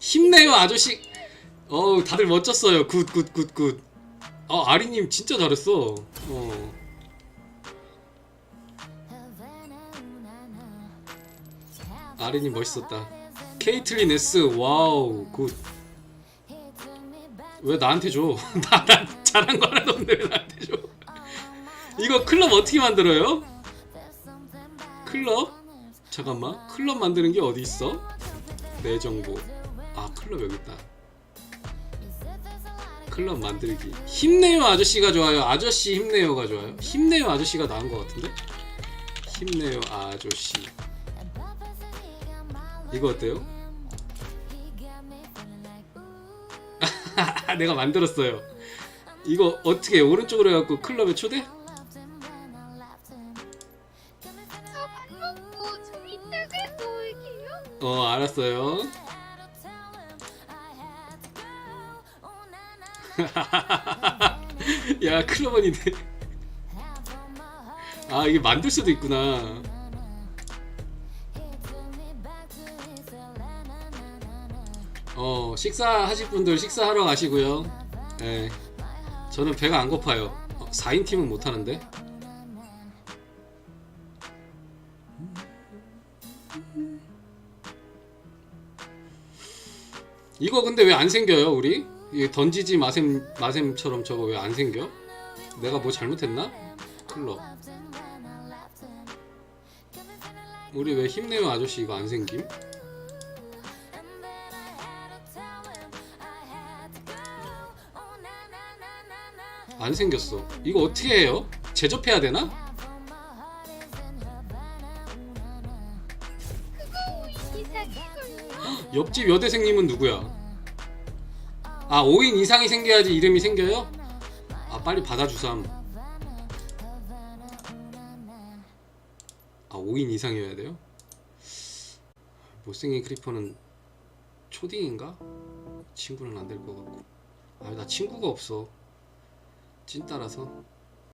힘내요 아저씨 어우 다들 멋졌어요 굿 굿 굿굿 어 아리님 진짜 잘했어 어 아리님 멋있었다 케이틀린 S 와우 굿왜 나한테 줘? 나, 나 잘한 거 하나도 없는데 왜 나한테 줘? 이거 클럽 어떻게 만들어요? 클럽? 잠깐만 클럽 만드는 게 어디 있어? 내 정보 아 클럽 여기 있다 클럽 만들기 힘내요 아저씨가 좋아요 아저씨 힘내요가 좋아요 힘내요 아저씨가 나은 것 같은데 힘내요 아저씨 이거 어때요? 내가 만들었어요 이거 어떻게 해? 오른쪽으로 해갖고 클럽에 초대? 어. 어 알았어요 야 클럽원이네. 아 이게 만들 수도 있구나. 어 식사하실 분들 식사하러 가시고요. 예. 저는 배가 안 고파요. 어, 4인 팀은 못하는데. 이거 근데 왜 안 생겨요 우리? 이 던지지 마셈 마셈처럼 저거 왜 안 생겨? 내가 뭐 잘못했나? 클럽 우리 왜 힘내요 아저씨 이거 안 생김? 안 생겼어 이거 어떻게 해요? 제접해야 되나? 옆집 여대생님은 누구야? 아 5인 이상이 생겨야지 이름이 생겨요? 아 빨리 받아주삼 아 5인 이상이어야 돼요? 못생긴 크리퍼는 초딩인가? 친구는 안 될 것 같고 아 나 친구가 없어 찐따라서